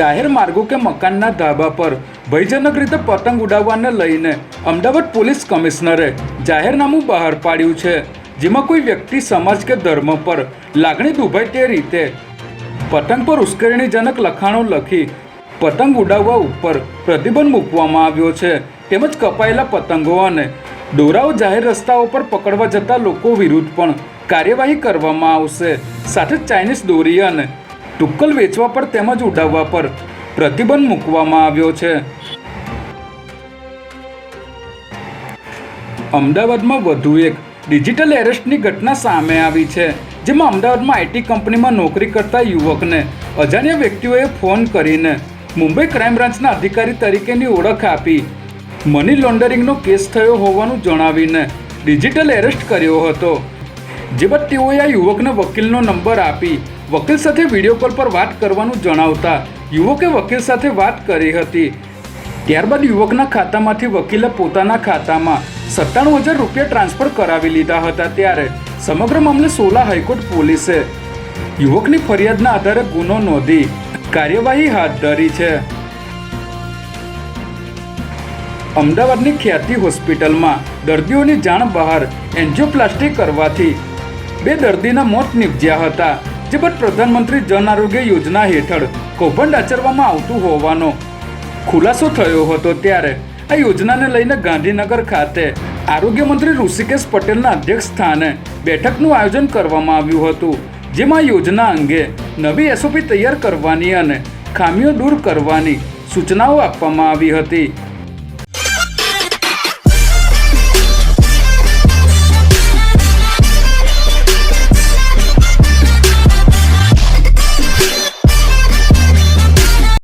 જાહેર માર્ગો કે મકાનના ધાબા પર. ભયજનક રીતે પતંગ ઉડાવવાને લઈને અમદાવાદ પોલીસ કમિશનરે જાહેરનામું બહાર પાડ્યું છે, જેમાં કોઈ વ્યક્તિ, સમાજ કે ધર્મ પર લાગણી દુભાય તે રીતે પતંગ પર ઉશ્કેરણીજનક લખાણો લખી પતંગ ઉડાવવા ઉપર પ્રતિબંધ મૂકવામાં આવ્યો છે. તેમજ કપાયેલા પતંગો અને દોરાઓ જાહેર રસ્તાઓ પર પકડવા જતા લોકો વિરુદ્ધ પણ કાર્યવાહી કરવામાં આવશે. સાથે ચાઇનીઝ દોરી અને ટુક્કલ વેચવા પર તેમજ ઉડાવવા પર પ્રતિબંધ મૂકવામાં આવ્યો છે. અમદાવાદમાં વધુ એક ડિજિટલ એરેસ્ટની ઘટના સામે આવી છે, જેમાં અમદાવાદમાં આઈટી કંપનીમાં નોકરી કરતા યુવકને અજાણ્યા વ્યક્તિઓએ ફોન કરીને મુંબઈ ક્રાઇમ બ્રાન્ચના અધિકારી તરીકેની ઓળખ આપી. મની લોન્ડરિંગનો કેસ થયો હોવાનું જણાવીને ડિજિટલ એરેસ્ટ કર્યો હતો જે બાદ તેઓએ આ યુવકને વકીલનો નંબર આપી વકીલ સાથે વીડિયો કોલ પર વાત કરવાનું જણાવતા યુવકે વકીલ સાથે વાત કરી હતી. ત્યારબાદ યુવકના ખાતામાંથી વકીલે પોતાના ખાતામાં સત્તાણું હજાર રૂપિયા ટ્રાન્સફર કરાવી લીધા હતા. ત્યારે સમગ્ર મામલે સોલા હાઈકોર્ટ પોલીસે યુવકની ફરિયાદના આધારે ગુનો નોંધી કાર્યવાહી હાથ ધરી છે. અમદાવાદની ખ્યાતિ હોસ્પિટલમાં દર્દીઓની જાણ બહાર એન્જિયોપ્લાસ્ટી કરવાથી બે દર્દીના મોત નિપજ્યા હતા. જે બાદ પ્રધાનમંત્રી જન આરોગ્ય યોજના હેઠળ કૌભાંડ આચરવામાં આવતું હોવાનો ખુલાસો થયો હતો ત્યારે આ યોજનાને લઈને ગાંધીનગર ખાતે આરોગ્ય મંત્રી ઋષિકેશ પટેલના અધ્યક્ષ સ્થાને બેઠકનું આયોજન કરવામાં આવ્યું હતું, જેમાં યોજના અંગે નવી એસઓપી તૈયાર કરવાની અને ખામીઓ દૂર કરવાની સૂચનાઓ આપવામાં આવી હતી.